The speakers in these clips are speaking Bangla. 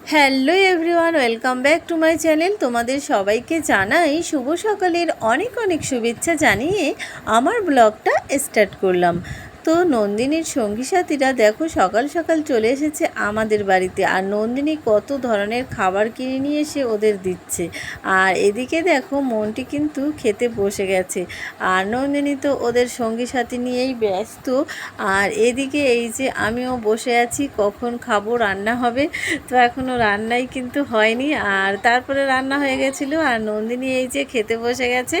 Hello everyone, welcome back to my channel. তোমাদের সবাইকে জানাই শুভ সকালের অনেক অনেক শুভেচ্ছা জানিয়ে আমার ব্লগটা স্টার্ট করলাম। তো নন্দিনীর সঙ্গী সাথীরা দেখো সকাল সকাল চলে এসেছে আমাদের বাড়িতে। আর নন্দিনী কত ধরনের খাবার কিনে নিয়ে এসে ওদের দিচ্ছে। আর এদিকে দেখো মনটি কিন্তু খেতে বসে গেছে। আর নন্দিনী তো ওদের সঙ্গী সাথী নিয়েই ব্যস্ত। আর এদিকে এই যে আমিও বসে আছি, কখন খাব, রান্না হবে? তো এখনও রান্নাই কিন্তু হয়নি। আর তারপরে রান্না হয়ে গেছিল। আর নন্দিনী এই যে খেতে বসে গেছে।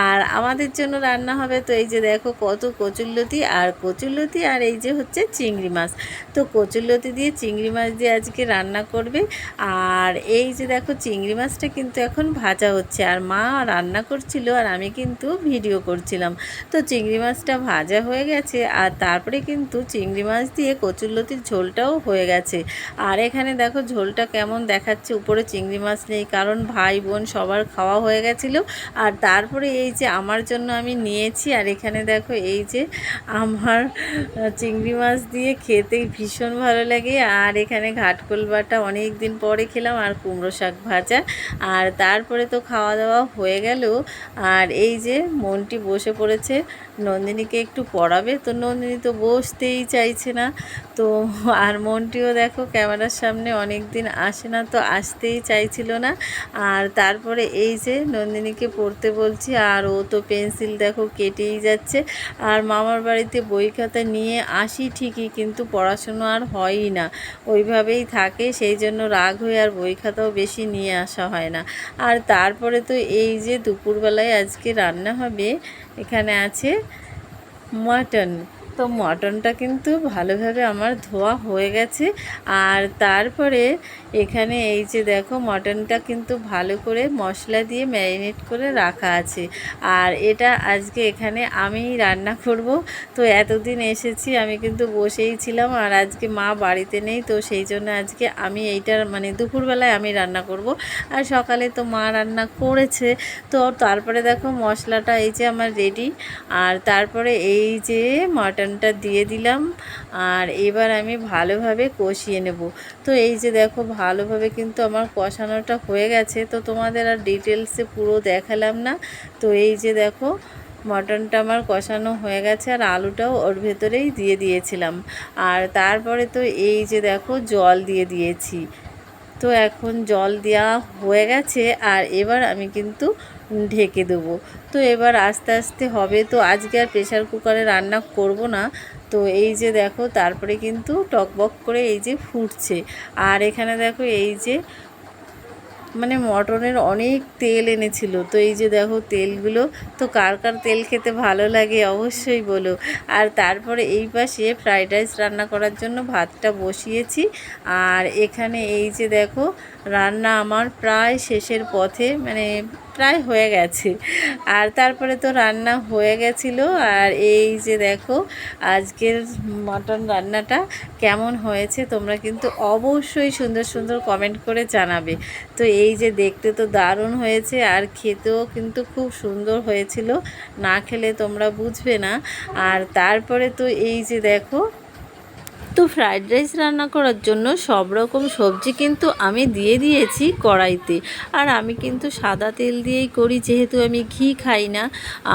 আর আমাদের জন্য রান্না হবে। তো এই যে দেখো কত কচুল্লতি আর কচুল্লতি আর এই যে হচ্ছে চিংড়ি মাছ। তো কচুল্লতি দিয়ে চিংড়ি মাছ দিয়ে আজকে রান্না করবে। আর এই যে দেখো চিংড়ি মাছটা কিন্তু এখন ভাজা হচ্ছে। আর মা রান্না করছিল আর আমি কিন্তু ভিডিও করছিলাম। তো চিংড়ি মাছটা ভাজা হয়ে গেছে আর তারপরে কিন্তু চিংড়ি মাছ দিয়ে কচুল্লতির ঝোলটাও হয়ে গেছে। আর এখানে দেখো ঝোলটা কেমন দেখাচ্ছে। উপরে চিংড়ি মাছ নেই, কারণ ভাই বোন সবার খাওয়া হয়ে গেছিল। আর তারপরে এই যে আমার জন্য আমি নিয়েছি। আর এখানে দেখো এই যে আমার চিংড়ি মাছ দিয়ে খেতে ভীষণ ভালো লাগে। আর এখানে ঘাটকোল বাটা অনেক দিন পরে খেলাম আর কুমড়ো শাক ভাজা। আর তারপরে তো খাওয়া দাওয়া হয়ে গেল। আর এই যে মনটি বসে পড়েছে, নন্দিনীকে একটু পড়াবে। তো নন্দিনী তো বসতেই চাইছে না। তো আর মনটিও দেখো ক্যামেরার সামনে অনেক দিন আসে না, তো আসতেই চাইছিল না। আর তারপরে এই যে নন্দিনীকে পড়তে বলছি, আর ও তো পেন্সিল দেখো কেটেই যাচ্ছে। আর মামার বাড়িতে বই খাতা নিয়ে আসি ঠিকই, কিন্তু পড়াশুনো আর হয়ই না। ওইভাবেই থাকে, সেই জন্য রাগ হয়ে আর বই খাতাও বেশি নিয়ে আসা হয় না। আর তারপরে তো এই যে দুপুরবেলায় আজকে রান্না হবে, এখানে আছে মাটন। তো মটনটা কিন্তু ভালোভাবে আমার ধোয়া হয়ে গেছে। আর তারপরে এখানে এই যে দেখো মটনটা কিন্তু ভালো করে মশলা দিয়ে ম্যারিনেট করে রাখা আছে। আর এটা আজকে এখানে আমি রান্না করব। তো এতদিন এসেছি, আমি কিন্তু বসেই ছিলাম আর আজকে মা বাড়িতে নেই, তো সেই জন্য আজকে আমি এইটার মানে দুপুরবেলায় আমি রান্না করব। আর সকালে তো মা রান্না করেছে। তো তারপরে দেখো মশলাটা এই যে আমার রেডি আর তারপরে এই যে মটনটা দিয়ে দিলাম, আর এবার আমি ভালোভাবে কষিয়ে নেব। তো এই যে দেখো, ভালোভাবে কিন্তু আমার কষানোটা হয়ে গেছে, তো তোমাদের আর ডিটেলসে পুরো দেখালাম না। তো এই যে দেখো মটনটা আমার কষানো হয়ে গেছে, আর আলুটাও ওর ভেতরেই দিয়ে দিয়েছিলাম। আর তারপরে তো এই যে দেখো, জল দিয়ে দিয়েছি। তো এখন জল দেওয়া হয়ে গেছে আর এবার আমি কিন্তু ঢেকে দেবো। তো এবার আস্তে আস্তে হবে। তো আজকে আর প্রেশার কুকারে রান্না করব না। তো এই যে দেখো, তারপরে কিন্তু টকবক করে এই যে ফুটছে। আর এখানে দেখো এই যে মানে মটনের অনেক তেল এনেছিল। তো এই যে দেখো তেলগুলো, তো কার কার তেল খেতে ভালো লাগে অবশ্যই বলো। আর তারপরে এই পাশে ফ্রাইড রাইস রান্না করার জন্য ভাতটা বসিয়েছি। আর এখানে এই যে দেখো, রান্না আমার প্রায় শেষের পথে মানে প্রায় হয়ে গেছে। আর তারপরে তো রান্না হয়ে গেছিল। আর এই যে দেখো, আজকের মটন রান্নাটা কেমন হয়েছে তোমরা কিন্তু অবশ্যই সুন্দর সুন্দর কমেন্ট করে জানাবে। তো এই যে দেখতে তো দারুণ হয়েছে আর খেতেও কিন্তু খুব সুন্দর হয়েছিল। না খেলে তোমরা বুঝবে না। আর তারপরে তো এই যে দেখো তো ফ্রাইড রাইস রান্না করার জন্য সব রকম সবজি কিন্তু আমি দিয়ে দিয়েছি কড়াইতে। আর আমি কিন্তু সাদা তেল দিয়েই করি, যেহেতু আমি ঘি খাই না।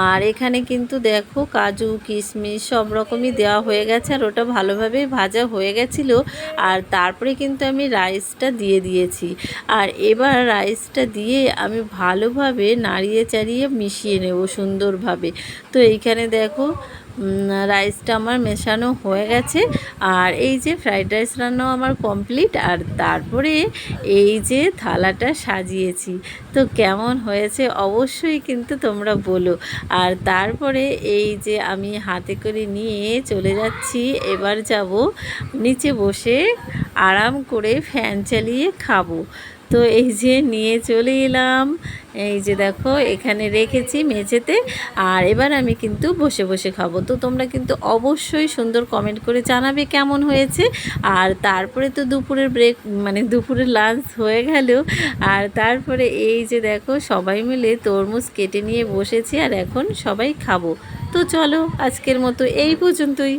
আর এখানে কিন্তু দেখো কাজু, কিশমিশ সব রকমই দেওয়া হয়ে গেছে, আর ওটা ভালোভাবে ভাজা হয়ে গেছিল। আর তারপরে কিন্তু আমি রাইসটা দিয়ে দিয়েছি। আর এবার রাইসটা দিয়ে আমি ভালোভাবে নাড়িয়ে চাড়িয়ে মিশিয়ে নেব সুন্দরভাবে। তো এইখানে দেখো রাইসটা আমার মেশানো হয়ে গেছে। আর এই যে ফ্রাইড রাইস রান্নাও আমার কমপ্লিট। আর তারপরে এই যে থালাটা সাজিয়েছি। তো কেমন হয়েছে অবশ্যই কিন্তু তোমরা বলো। আর তারপরে এই যে আমি হাতে করে নিয়ে চলে যাচ্ছি। এবার যাব নিচে বসে আরাম করে ফ্যান চালিয়ে খাব। তো এই যে নিয়ে চলে এলাম। এই যে দেখো, এখানে রেখেছি মেঝেতে। আর এবার আমি কিন্তু বসে বসে খাব। তো তোমরা কিন্তু অবশ্যই সুন্দর কমেন্ট করে জানাবে কেমন হয়েছে। আর তারপরে তো দুপুরের ব্রেক মানে দুপুরের লাঞ্চ হয়ে গেল। আর তারপরে এই যে দেখো, সবাই মিলে তরমুজ কেটে নিয়ে বসেছি। আর এখন সবাই খাব। তো চলো, আজকের মতো এই পর্যন্তই।